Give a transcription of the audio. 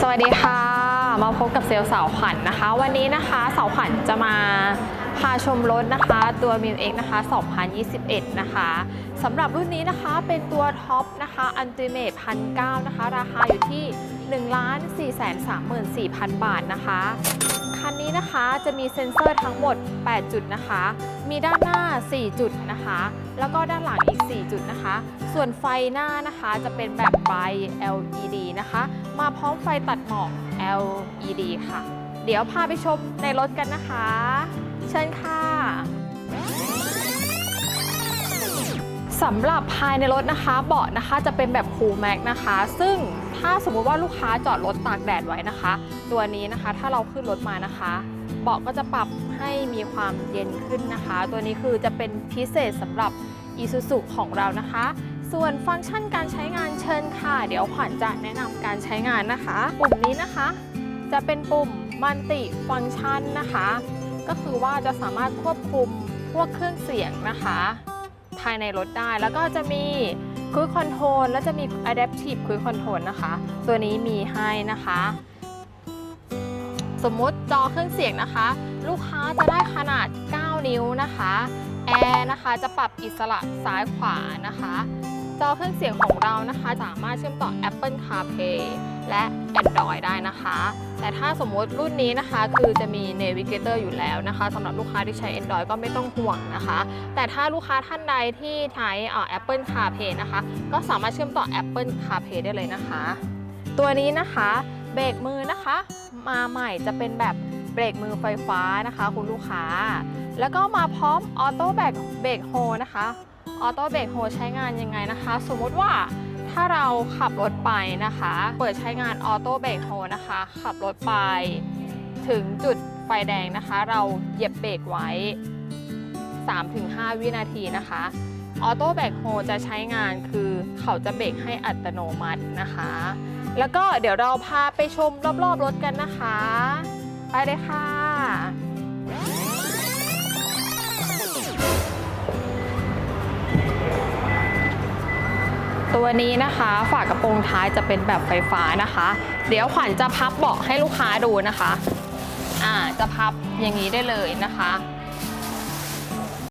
สวัสดีค่ะ มาพบกับเซลล์สาวขวัญนะคะ วันนี้นะคะสาวขวัญจะมาพาชมรถนะคะ ตัว m ิวเอ็กนะคะ 2021 นะคะสำหรับรุ่นนี้นะคะเป็นตัวท็อปนะคะอันติเมทพันเนะคะ ราคาอยู่ที่1 4 3 4 0 0 0 บาทนะคะ คันนี้นะคะจะมีเซ็นเซอร์ทั้งหมด 8 จุดนะคะ มีด้านหน้า 4 จุดนะคะ แล้วก็ด้านหลังอีก 4 จุดนะคะ ส่วนไฟหน้านะคะจะเป็นแบบไฟ LED นะคะ มาพร้อมไฟตัดหมอก LED ค่ะ เดี๋ยวพาไปชมในรถกันนะคะ เชิญค่ะสำหรับภายในรถนะคะ เบาะนะคะจะเป็นแบบคูลแม็กนะคะ ซึ่ง ถ้าสมมุติว่าลูกค้าจอดรถตากแดดไว้นะคะ ตัวนี้นะคะถ้าเราขึ้นรถมานะคะ เบาะก็จะปรับให้มีความเย็นขึ้นนะคะ ตัวนี้คือจะเป็นพิเศษสำหรับ Isuzu ของเรานะคะ ส่วนฟังก์ชันการใช้งานเชิญค่ะ เดี๋ยวขวัญจะแนะนำการใช้งานนะคะ ปุ่มนี้นะคะ จะเป็นปุ่มมัลติฟังก์ชันนะคะ ก็คือว่าจะสามารถควบคุมพวกเครื่องเสียงนะคะ ภายในรถได้แล้วก็จะมี คุยคอนโทรลแล้วจะมี Adaptive Cruise Control นะคะ ตัวนี้มีให้นะคะ สมมุติจอเครื่องเสียงนะคะ ลูกค้าจะได้ขนาด 9 นิ้วนะคะแอร์นะคะจะปรับอิสระซ้ายขวานะคะ จอเครื่องเสียงของเรานะคะ สามารถเชื่อมต่อ Apple CarPlay และ Android ได้นะคะ แต่ถ้าสมมติรุ่นนี้นะคะ คือจะมี Navigator อยู่แล้วนะคะสำหรับลูกค้าที่ใช้ Android ก็ไม่ต้องห่วงนะคะ แต่ถ้าลูกค้าท่านใดที่ใช้เอ่อ Apple CarPlay นะคะ ก็สามารถเชื่อมต่อ Apple CarPlay ได้เลยนะคะ ตัวนี้นะคะเบรกมือนะคะ มาใหม่จะเป็นแบบเบรกมือไฟฟ้านะคะ คุณลูกค้า แล้วก็มาพร้อมออโต้แบรกเบรกโฮนะคะออโต้เบรกโฮใช้งานยังไงนะคะ สมมติว่า ถ้าเราขับรถไปนะคะ เปิดใช้งานออโต้เบรกโฮนะคะ ขับรถไปถึงจุดไฟแดงนะคะ เราเหยียบเบรกไว้ 3-5 วินาทีนะคะออโต้แบรกโฮจะใช้งานคือเขาจะเบรกให้อัตโนมัตินะคะ แล้วก็เดี๋ยวเราพาไปชมรอบๆรถกันนะคะ ไปเลยค่ะ ตัวนี้นะคะ ฝากระโปรงท้ายจะเป็นแบบไฟฟ้านะคะ เดี๋ยวขวัญจะพับเบาะให้ลูกค้าดูนะคะ อ่าจะพับอย่างนี้ได้เลยนะคะ